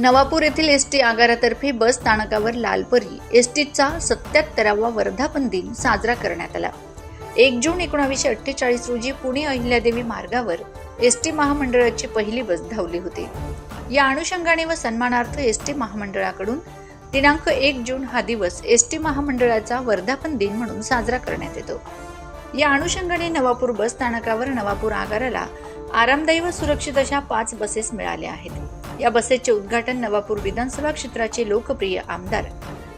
नवापूर येथील S T आगारातर्फे बस स्थानकावर Lalpari S टीचा सत्याहत्तरावा वर्धापन दिन साजरा करण्यात आला. एक जून एकोणावीसशे अठ्ठेचाळीस रोजी पुणे अहिल्यादेवी मार्गावर एस टी महामंडळाची पहिली बस धावली होती. या अनुषंगाने व सन्मानार्थ एस टी महामंडळाकडून दिनांक एक जून हा दिवस एस टी महामंडळाचा वर्धापन दिन म्हणून साजरा करण्यात येतो. या अनुषंगाने नवापूर बस स्थानकावर नवापूर आगाराला आरामदायी व सुरक्षित अशा पाच बसेस मिळाल्या आहेत. या बसेसचे उद्घाटन नवापूर विधानसभा क्षेत्राचे लोकप्रिय आमदार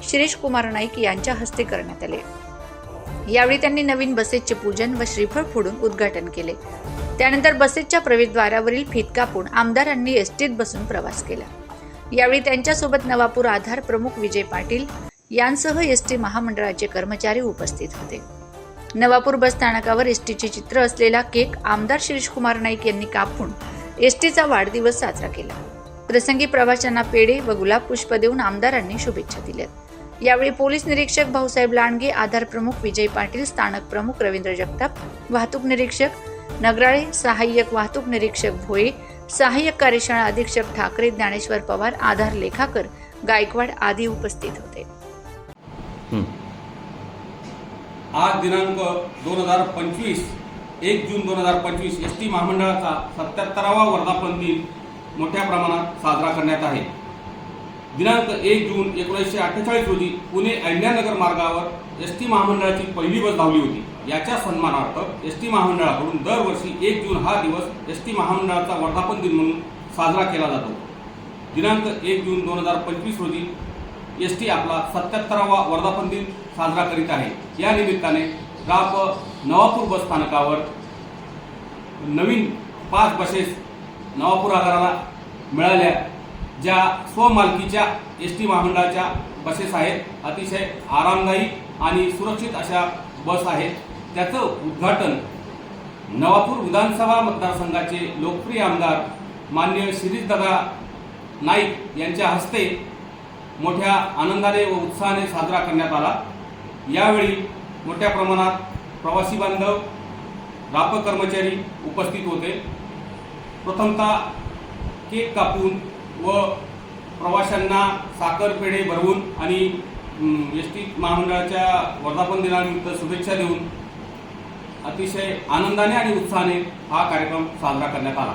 शिरीष कुमार नाईक यांच्या हस्ते करण्यात आले. यावेळी त्यांनी नवीन बसेसचे पूजन व श्रीफळ फोडून उद्घाटन केले. त्यानंतर बसेसच्या प्रवेशद्वारावरील फीत कापून आमदारांनी एसटीत बसून प्रवास केला. यावेळी त्यांच्यासोबत नवापूर आधार प्रमुख विजय पाटील यांसह एसटी महामंडळाचे कर्मचारी उपस्थित होते. नवापूर बस स्थानकावर एसटीचे चित्र असलेला केक आमदार शिरीषकुमार नाईक यांनी कापून एसटीचा वाढदिवस साजरा केला. प्रसंगी प्रवाशांना पेढे व गुलाब पुष्प देऊन आमदारांनी शुभेच्छा दिल्यात यावेळी पोलीस निरीक्षक भाऊसाहेब लांडगे आधार प्रमुख विजय पाटील स्थानक प्रमुख रवींद्र जगताप वाहतूक निरीक्षक नगराळे सहाय्यक वाहतूक निरीक्षक भोये सहाय्यक कार्यशाळा अधीक्षक ठाकरे ज्ञानेश्वर पवार आधार लेखाकर गायकवाड आदी उपस्थित होते. आज दिनांक दोन हजार पंचवीस एक जून दोन हजार पंचवीस एस टी महामंडळाचा सत्याहत्तरावा वर्धापन दिन मोठ्या प्रमाणात साजरा करण्यात आहे. दिनांक एक जून एकोणीसशे अठ्ठेचाळीस रोजी पुणे अहिल्यानगर मार्गावर एस टी महामंडळाची पहिली बस धावली होती. याच्या सन्मानार्थ एस टी महामंडळाकडून दरवर्षी एक जून हा दिवस एस टी महामंडळाचा वर्धापन दिन म्हणून साजरा केला जातो. दिनांक एक जून दोन हजार पंचवीस रोजी एस टी आपला सत्याहत्तरावा वर्धापन दिन साजरा करीत आहे. या निमित्ताने राप नवापूर बस स्थानकावर नवीन पाच बसेस नवापूर आगाराला मिळाल्या ज्या स्वमालकीच्या एस टी महामंडळाच्या बसेस आहेत अतिशय आरामदायी आणि सुरक्षित अशा बस आहेत. त्याचं उद्घाटन नवापूर विधानसभा मतदारसंघाचे लोकप्रिय आमदार मान्य शिरीषदादा नाईक यांच्या हस्ते मोठ्या आनंदाने व उत्साहाने साजरा करण्यात आला. यावेळी मोठ्या प्रमाणात प्रवासी बांधव राप कर्मचारी उपस्थित होते. प्रथमतः केक कापून व प्रवाशांना साखर पेढे भरवून आणि एस टी महामंडळाच्या वर्धापन दिनानिमित्त शुभेच्छा देऊन अतिशय आनंदाने आणि उत्साहाने हा कार्यक्रम साजरा करण्यात आला.